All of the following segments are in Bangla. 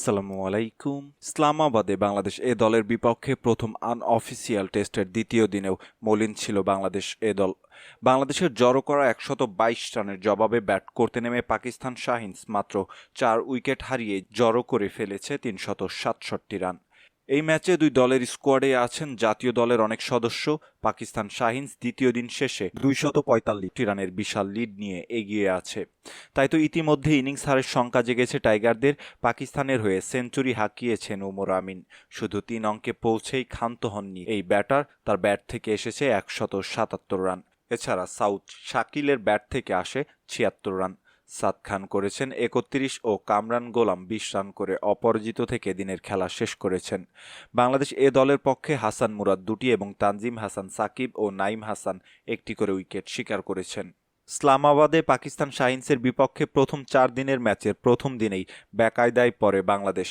আসসালামু আলাইকুম। ইসলামাবাদে বাংলাদেশ এ দলের বিপক্ষে প্রথম আনঅফিসিয়াল টেস্টের দ্বিতীয় দিনেও মলিন ছিল বাংলাদেশ এ দল। বাংলাদেশের জড়ো করা একশত বাইশ রানের জবাবে ব্যাট করতে নেমে পাকিস্তান শাহিনস মাত্র চার উইকেট হারিয়ে জড়ো করে ফেলেছে তিনশত সাতষট্টি রান। এই ম্যাচে দুই দলের স্কোয়াডে আছেন জাতীয় দলের অনেক সদস্য। পাকিস্তান শাহিনস দ্বিতীয় দিন শেষে দুইশত পঁয়তাল্লিশটি রানের বিশাল লিড নিয়ে এগিয়ে আছে। তাই তো ইতিমধ্যে ইনিংস হারের শঙ্কা জেগেছে টাইগারদের। পাকিস্তানের হয়ে সেঞ্চুরি হাঁকিয়েছেন ওমর আমিন। শুধু তিন অঙ্কে পৌঁছেই ক্ষান্ত হননি এই ব্যাটার। তার ব্যাট থেকে এসেছে একশত সাতাত্তর রান। এছাড়া সাউথ শাকিলের ব্যাট থেকে আসে ছিয়াত্তর রান। সাদ খান করেছেন একত্রিশ ও কামরান গোলাম বিশ রান করে অপরাজিত থেকে দিনের খেলা শেষ করেছেন। বাংলাদেশ এ দলের পক্ষে হাসান মুরাদ দুটি এবং তানজিম হাসান সাকিব ও নাইম হাসান একটি করে উইকেট শিকার করেছেন। ইসলামাবাদে পাকিস্তান শাহিনসের বিপক্ষে প্রথম চার দিনের ম্যাচের প্রথম দিনেই বেকায়দায় পড়ে বাংলাদেশ।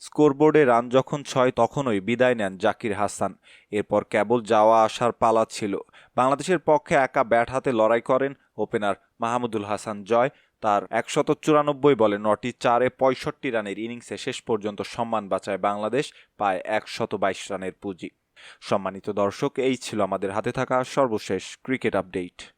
স্কোরবোর্ডে রান যখন ছয়, তখনই বিদায় নেন জাকির হাসান। এরপর কেবল যাওয়া আসার পালা ছিল। বাংলাদেশের পক্ষে একা ব্যাট হাতে লড়াই করেন ওপেনার মাহমুদুল হাসান জয় তার একশত চুরানব্বই বলে নটি চারে পঁয়ষট্টি রানের ইনিংসে শেষ পর্যন্ত সম্মান বাঁচায় বাংলাদেশ, পায় একশত বাইশ রানের পুঁজি। সম্মানিত দর্শক, এই ছিল আমাদের হাতে থাকা সর্বশেষ ক্রিকেট আপডেট।